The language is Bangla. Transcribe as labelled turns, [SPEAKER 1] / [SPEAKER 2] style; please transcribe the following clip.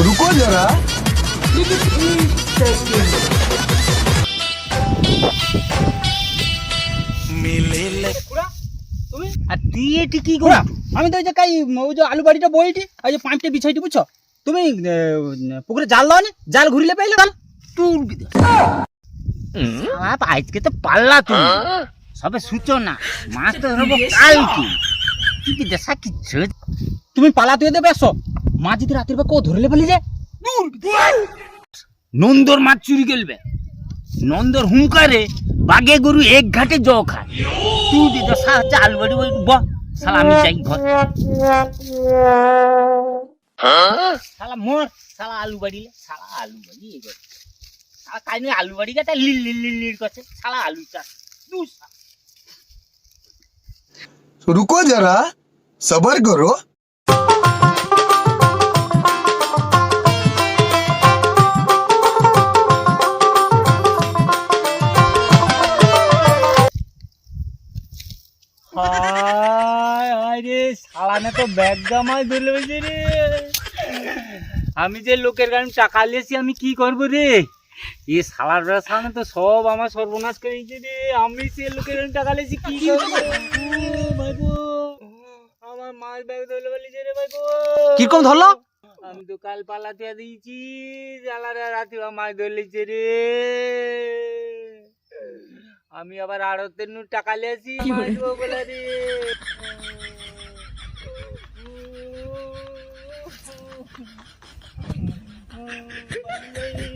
[SPEAKER 1] रुको जरा
[SPEAKER 2] তুমি আর তুই এটি কি করা আমি তো ওই যে কাই ওই যে আলু বাড়িটা বইটি ওই যে পাঁচটা বিছাইটি বুঝছো তুমি এ, পুকুরে জাল দাও না জাল ঘুরিলে পাইলে জাল তুর আজকে তো পাল্লা তুমি সবে সূচনা মাছ তো ধরবো কালকে তুই কি দেখা কিচ্ছু তুমি পালা তুই দেবে আসো মা যদি রাতের বা কো ধরলে বলি যে নন্দর মাছ চুরি গেলবে। নন্দর হুঙ্কারে বাগে গরু এক ঘাটে জ খায়। তুই দিত সাহায্যে আলবাড়ি বল সালা আমি চাই ঘর। সালা মোর, সালা আলু বাড়িলে সালা আলু বাড়ি এ করে সালা কাজ আলু বাড়ি গেছে, লিল লিল লিল লিল করছে। সালা আলু চাষ
[SPEAKER 1] রুকো যারা, সবার করো।
[SPEAKER 2] হায় হায় রে শালানে তো ব্যাগ জামাই ধরে রে। আমি যে লোকের গাড়ি টাকা লিয়েছি আমি কি করব রে? এ বেড়া সামনে তো সব আমার সর্বনাশ করে দিয়েছে রে। আমি সে লোকের গাড়ি টাকা লিয়েছি কি করব? ভাইবো আমার মাছ ব্যাগ ধরে বলেছে রে ভাইবো
[SPEAKER 3] কীরকম ধরলো?
[SPEAKER 2] আমি তো কাল পালাতে দিয়েছি জ্বালারে রাতে মাছ ধরে রে। আমি আবার আড়তের নু টাকা লিয়েছি বলে? রে